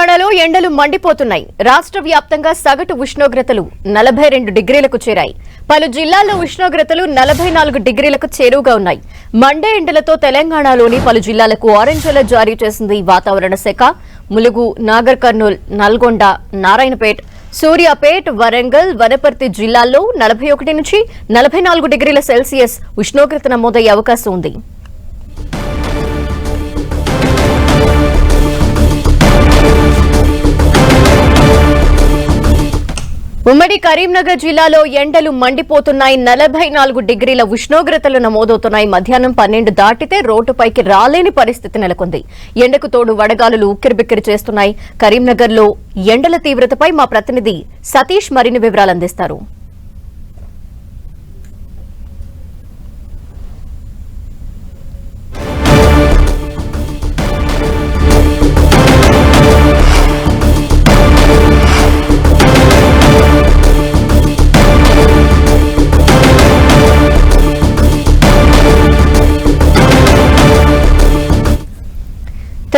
తెలంగాణలో ఎండలు మండిపోతున్నాయి. రాష్ట్ర వ్యాప్తంగా సగటు ఉష్ణోగ్రతలు నలభై రెండు డిగ్రీలకు చేరాయి. పలు జిల్లాల్లో ఉష్ణోగ్రతలు నలభై నాలుగు డిగ్రీలకు చేరువగా ఉన్నాయి. మండే ఎండలతో తెలంగాణలోని పలు జిల్లాలకు ఆరెంజ్ అలర్ట్ జారీ చేసింది వాతావరణ శాఖ. ములుగు నాగర్ కర్నూల్ నల్గొండ నారాయణపేట్ సూర్యాపేట్ వరంగల్ వనపర్తి జిల్లాల్లో నలభై ఒకటి నుంచి నలభై నాలుగు డిగ్రీల సెల్సియస్ ఉష్ణోగ్రత నమోదయ్యే అవకాశం ఉంది. ఉమ్మడి కరీంనగర్ జిల్లాలో ఎండలు మండిపోతున్నాయి. నలభై నాలుగు డిగ్రీల ఉష్ణోగ్రతలు నమోదవుతున్నాయి. మధ్యాహ్నం పన్నెండు దాటితే రోడ్డుపైకి రాలేని పరిస్థితి నెలకొంది. ఎండకు తోడు వడగాలులు ఉక్కిరిబిక్కిరి చేస్తున్నాయి. కరీంనగర్లో ఎండల తీవ్రతపై మా ప్రతినిధి సతీష్ మరిన్ని వివరాలు అందిస్తారు.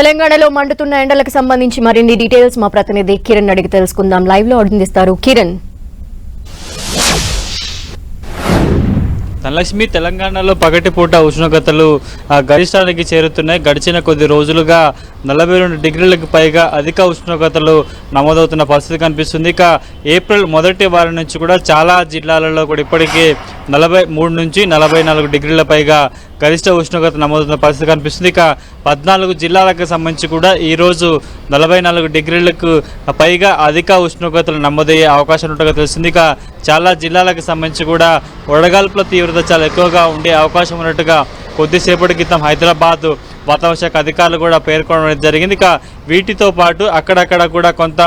తెలంగాణలో మండుతున్న ఎండలకు సంబంధించి మరిన్ని డీటెయిల్స్ మా ప్రతినిధి కిరణ్ అడిగి తెలుసుకుందాం. లైవ్లో అందిస్తారు కిరణ్. ధనలక్ష్మి తెలంగాణలో పగటిపూట ఉష్ణోగ్రతలు గరిష్టానికి చేరుతున్నాయి. గడిచిన కొద్ది రోజులుగా నలభై రెండు డిగ్రీలకు పైగా అధిక ఉష్ణోగ్రతలు నమోదవుతున్న పరిస్థితి కనిపిస్తుంది. ఇక ఏప్రిల్ మొదటి వారం నుంచి కూడా చాలా జిల్లాలలో కూడా ఇప్పటికే నలభై మూడు నుంచి నలభై నాలుగు డిగ్రీల పైగా గరిష్ట ఉష్ణోగ్రత నమోదవుతున్న పరిస్థితి కనిపిస్తుంది. ఇక పద్నాలుగు జిల్లాలకు సంబంధించి కూడా ఈరోజు నలభై నాలుగు డిగ్రీలకు పైగా అధిక ఉష్ణోగ్రతలు నమోదయ్యే అవకాశం ఉన్నట్టుగా తెలిసింది ఇక చాలా జిల్లాలకు సంబంధించి కూడా వడగాల్పుల తీవ్రత చాలా ఎక్కువగా ఉండే అవకాశం ఉన్నట్టుగా కొద్దిసేపటి క్రితం హైదరాబాద్ వాతావరణ శాఖ అధికారులు కూడా పేర్కొనడం జరిగింది. ఇక వీటితో పాటు అక్కడక్కడ కూడా కొంత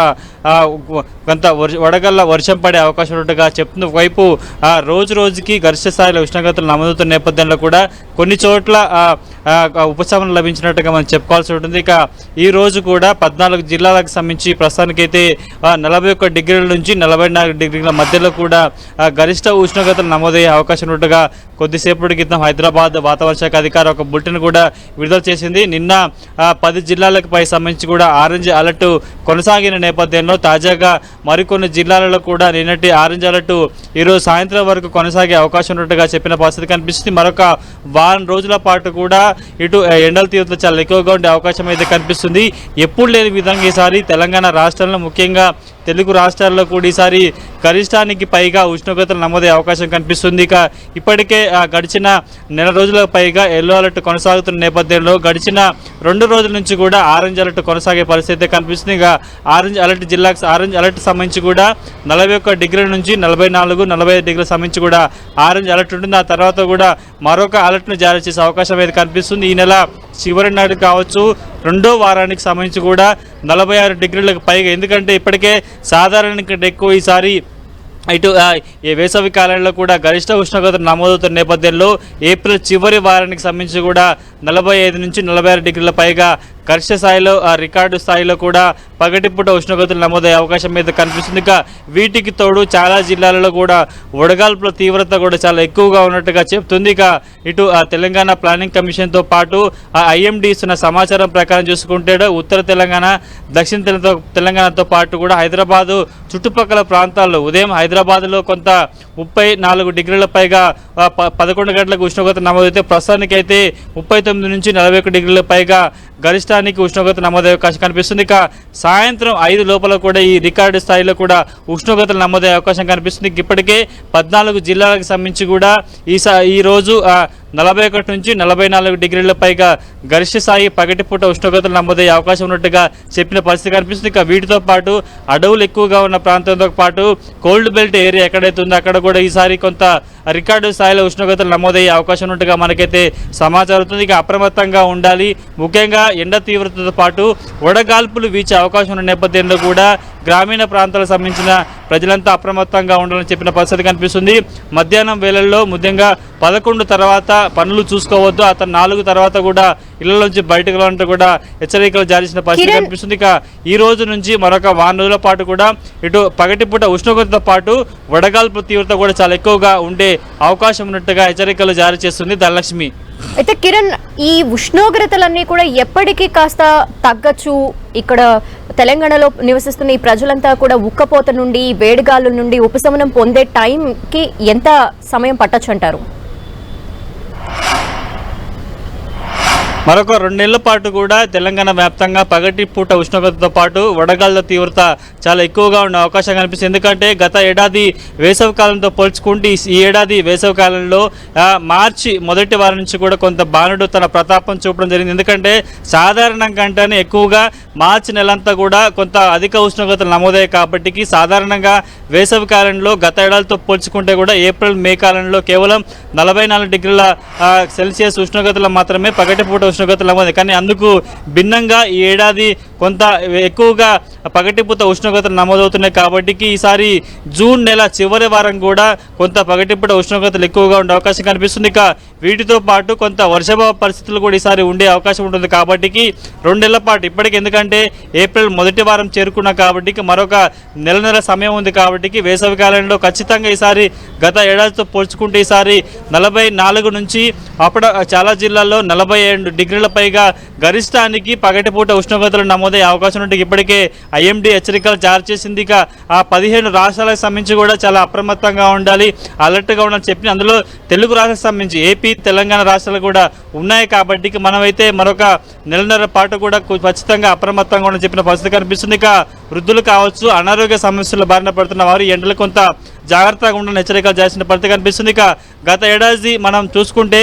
కొంత వడగల్ల వర్షం పడే అవకాశం ఉన్నట్టుగా చెప్తున్న వైపు ఆ, రోజు రోజుకి గరిష్ట స్థాయిలో ఉష్ణోగ్రతలు నమోదుతున్న నేపథ్యంలో కూడా కొన్ని చోట్ల ఉపశమనం లభించినట్టుగా మనం చెప్పుకోవాల్సి ఉంటుంది. ఇక ఈ రోజు కూడా పద్నాలుగు జిల్లాలకు సంబంధించి ప్రస్తుతానికైతే నలభై ఒక్క డిగ్రీల నుంచి నలభై నాలుగు డిగ్రీల మధ్యలో కూడా గరిష్ట ఉష్ణోగ్రతలు నమోదయ్యే అవకాశం ఉన్నట్టుగా కొద్దిసేపటి క్రితం హైదరాబాద్ వాతావరణ శాఖ అధికారి ఒక బులెటిన్ కూడా విడుదల చేసింది. నిన్న పది జిల్లాలకు పై సంబంధించి కూడా ఆరెంజ్ అలర్ట్ కొనసాగిన నేపథ్యంలో తాజాగా మరికొన్ని జిల్లాలలో కూడా నిన్నటి ఆరెంజ్ అలర్ట్ ఈరోజు సాయంత్రం వరకు కొనసాగే అవకాశం ఉన్నట్టుగా చెప్పిన పరిస్థితి కనిపిస్తుంది. మరొక వారం రోజుల పాటు కూడా ఇటు ఎండల తీవ్రత చాలా ఎక్కువగా ఉండే అవకాశం అయితే కనిపిస్తుంది. ఎప్పుడు లేని విధంగా ఈసారి తెలంగాణ రాష్ట్రంలో ముఖ్యంగా తెలుగు రాష్ట్రాల్లో కూడా ఈసారి గరిష్టానికి పైగా ఉష్ణోగ్రతలు నమోదే అవకాశం కనిపిస్తుంది. ఇక ఇప్పటికే ఆ, గడిచిన నెల రోజులకు పైగా ఎల్లో అలర్ట్ కొనసాగుతున్న నేపథ్యంలో గడిచిన రెండు రోజుల నుంచి కూడా ఆరెంజ్ అలర్ట్ కొనసాగే పరిస్థితి కనిపిస్తుంది. ఇక ఆరెంజ్ అలర్ట్ జిల్లాకు ఆరెంజ్ అలర్ట్ సంబంధించి కూడా నలభై ఒక్క డిగ్రీల నుంచి నలభై నాలుగు నలభై ఐదు డిగ్రీల సంబంధించి కూడా ఆరెంజ్ అలర్ట్ ఉంటుంది. ఆ తర్వాత కూడా మరొక అలర్ట్ను జారీ చేసే అవకాశం అయితే కనిపిస్తుంది. ఈ నెల చివరి నాడు కావచ్చు రెండో వారానికి సంబంధించి కూడా నలభై ఆరు డిగ్రీలకు పైగా. ఎందుకంటే ఇప్పటికే సాధారణ కంటే ఎక్కువ ఈసారి ఇటు ఈ వేసవి కాలంలో కూడా గరిష్ట ఉష్ణోగ్రత నమోదవుతున్న నేపథ్యంలో ఏప్రిల్ చివరి వారానికి సంబంధించి కూడా నలభై ఐదు నుంచి నలభై ఆరు డిగ్రీల పైగా కర్ష స్థాయిలో ఆ రికార్డు స్థాయిలో కూడా పగటిపూట ఉష్ణోగ్రతలు నమోదయ్యే అవకాశం మీద కనిపిస్తుంది. ఇక వీటికి తోడు చాలా జిల్లాలలో కూడా వడగాల్పుల తీవ్రత కూడా చాలా ఎక్కువగా ఉన్నట్టుగా చెప్తుంది. ఇక ఇటు ఆ తెలంగాణ ప్లానింగ్ కమిషన్తో పాటు ఆ ఐఎండి ఇస్తున్న సమాచారం ప్రకారం చూసుకుంటే ఉత్తర తెలంగాణ దక్షిణ తెలంగాణతో పాటు కూడా హైదరాబాదు చుట్టుపక్కల ప్రాంతాల్లో ఉదయం హైదరాబాద్లో కొంత ముప్పై నాలుగు డిగ్రీల పైగా ప- పదకొండు గంటలకు ఉష్ణోగ్రత నమోదైతే ప్రస్తుతానికైతే ముప్పై తొమ్మిది నుంచి నలభై ఒక్క డిగ్రీల పైగా గరిష్టానికి ఉష్ణోగ్రత నమోదయ్యే అవకాశం కనిపిస్తుంది. ఇక సాయంత్రం ఐదు లోపల కూడా ఈ రికార్డు స్థాయిలో కూడా ఉష్ణోగ్రతలు నమోదయ్యే అవకాశం కనిపిస్తుంది. ఇప్పటికే పద్నాలుగు జిల్లాలకు సంబంధించి కూడా ఈ సా రోజు నలభై ఒకటి నుంచి నలభై నాలుగు డిగ్రీల పైగా గరిష్ట స్థాయి పగటిపూట ఉష్ణోగ్రతలు నమోదయ్యే అవకాశం ఉన్నట్టుగా చెప్పిన పరిస్థితి కనిపిస్తుంది. ఇక వీటితో పాటు అడవులు ఎక్కువగా ఉన్న ప్రాంతంతో పాటు కోల్డ్ బెల్ట్ ఏరియా ఎక్కడైతే ఉందో అక్కడ కూడా ఈసారి కొంత రికార్డు స్థాయిలో ఉష్ణోగ్రతలు నమోదయ్యే అవకాశం ఉన్నట్టుగా మనకైతే సమాచారం అవుతుంది ఇక అప్రమత్తంగా ఉండాలి. ముఖ్యంగా ఎండ తీవ్రతతో పాటు వడగాల్పులు వీచే అవకాశం ఉన్న నేపథ్యంలో కూడా గ్రామీణ ప్రాంతాలకు సంబంధించిన ప్రజలంతా అప్రమత్తంగా ఉండాలని చెప్పిన పరిస్థితి కనిపిస్తుంది. మధ్యాహ్నం వేళల్లో ముఖ్యంగా పదకొండు తర్వాత పనులు చూసుకోవద్దు. అతను నాలుగు తర్వాత కూడా ఇళ్ళ నుంచి బయటకు వెళ్ళాలంటూ కూడా హెచ్చరికలు జారీ చేసిన పరిస్థితి కనిపిస్తుంది. ఇక ఈ రోజు నుంచి మరొక వారం రోజుల పాటు కూడా ఇటు పగటిపూట ఉష్ణోగ్రతతో పాటు వడగాల్పు తీవ్రత కూడా చాలా ఎక్కువగా ఉండే అవకాశం ఉన్నట్టుగా హెచ్చరికలు జారీ చేస్తుంది ధనలక్ష్మి. అయితే కిరణ్ ఈ ఉష్ణోగ్రతలన్నీ కూడా ఎప్పటికీ కాస్త తగ్గచ్చు. ఇక్కడ తెలంగాణలో నివసిస్తున్న ఈ ప్రజలంతా కూడా ఉక్కపోత నుండి వేడిగాలు నుండి ఉపశమనం పొందే టైంకి ఎంత సమయం పట్టచ్చు అంటారు? మరొక రెండు నెలల పాటు కూడా తెలంగాణ వ్యాప్తంగా పగటి పూట ఉష్ణోగ్రతతో పాటు వడగాళ్ళ తీవ్రత చాలా ఎక్కువగా ఉండే అవకాశం కనిపిస్తుంది. ఎందుకంటే గత ఏడాది వేసవి కాలంతో పోల్చుకుంటే ఈ- ఏడాది వేసవి కాలంలో మార్చి మొదటి వారం నుంచి కూడా కొంత బాణుడు తన ప్రతాపం చూపడం జరిగింది. ఎందుకంటే సాధారణం కంటేనే ఎక్కువగా మార్చి నెలంతా కూడా కొంత అధిక ఉష్ణోగ్రతలు నమోదయ్యాయి కాబట్టి సాధారణంగా వేసవి కాలంలో గత ఏడాదితో పోల్చుకుంటే కూడా ఏప్రిల్ మే కాలంలో కేవలం నలభై నాలుగు డిగ్రీల సెల్సియస్ ఉష్ణోగ్రతలు మాత్రమే పగటిపూట ఉష్ణోగ్రతలు నమోదు కానీ అందుకు భిన్నంగా ఈ ఏడాది కొంత ఎక్కువగా పగటిపూట ఉష్ణోగ్రతలు నమోదవుతున్నాయి కాబట్టి ఈసారి జూన్ నెల చివరి వారం కూడా కొంత పగటిపూట ఉష్ణోగ్రతలు ఎక్కువగా ఉండే అవకాశం కనిపిస్తుంది. ఇక వీటితో పాటు కొంత వర్షభావ పరిస్థితులు కూడా ఈసారి ఉండే అవకాశం ఉంటుంది కాబట్టి రెండు నెలల పాటు ఇప్పటికి ఎందుకంటే ఏప్రిల్ మొదటి వారం చేరుకున్న కాబట్టి మరొక నెల నెల సమయం ఉంది కాబట్టి వేసవి కాలంలో ఖచ్చితంగా ఈసారి గత ఏడాదితో పోల్చుకుంటే ఈసారి నలభై నాలుగు నుంచి అప్పుడు చాలా జిల్లాల్లో నలభై ఏడు డిగ్రీల పైగా గరిష్టానికి పగటిపూట ఉష్ణోగ్రతలు నమోదయ్యే అవకాశం ఉంటుంది ఇప్పటికే ఐఎండి హెచ్చరికలు జారీ చేసింది. ఇక ఆ పదిహేను రాష్ట్రాలకు సంబంధించి కూడా చాలా అప్రమత్తంగా ఉండాలి అలర్ట్గా ఉండాలని చెప్పి అందులో తెలుగు రాష్ట్రాలకు సంబంధించి ఏపీ తెలంగాణ రాష్ట్రాలు కూడా ఉన్నాయి కాబట్టి మనమైతే మరొక నెలన్నర పాటు కూడా ఖచ్చితంగా అప్రమ అప్రమత్తంగా ఉండని చెప్పిన పరిస్థితి కనిపిస్తుంది. ఇక వృద్ధులు కావచ్చు అనారోగ్య సమస్యలు బారిన పడుతున్న వారు ఎండలు కొంత జాగ్రత్తగా ఉండని హెచ్చరికలు చేసిన పరిస్థితి కనిపిస్తుంది. ఇక గత ఏడాది మనం చూసుకుంటే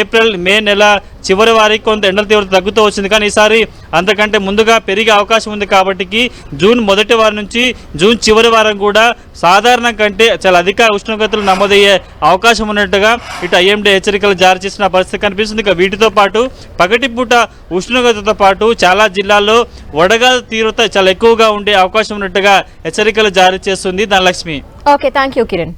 ఏప్రిల్ మే నెల చివరి వారికి కొంత ఎండల తీవ్రత తగ్గుతూ వచ్చింది. కానీ ఈసారి అంతకంటే ముందుగా పెరిగే అవకాశం ఉంది కాబట్టి జూన్ మొదటి వారం నుంచి జూన్ చివరి వారం కూడా సాధారణ కంటే చాలా అధిక ఉష్ణోగ్రతలు నమోదయ్యే అవకాశం ఉన్నట్టుగా ఇటు ఐఎండీ హెచ్చరికలు జారీ చేసిన పరిస్థితి కనిపిస్తుంది. ఇక వీటితో పాటు పగటిపూట ఉష్ణోగ్రతతో పాటు చాలా జిల్లాల్లో వడగాల తీవ్రత చాలా ఎక్కువగా ఉండే అవకాశం ఉన్నట్టుగా హెచ్చరికలు జారీ చేస్తుంది Dhanalakshmi. Okay thank you Kiran.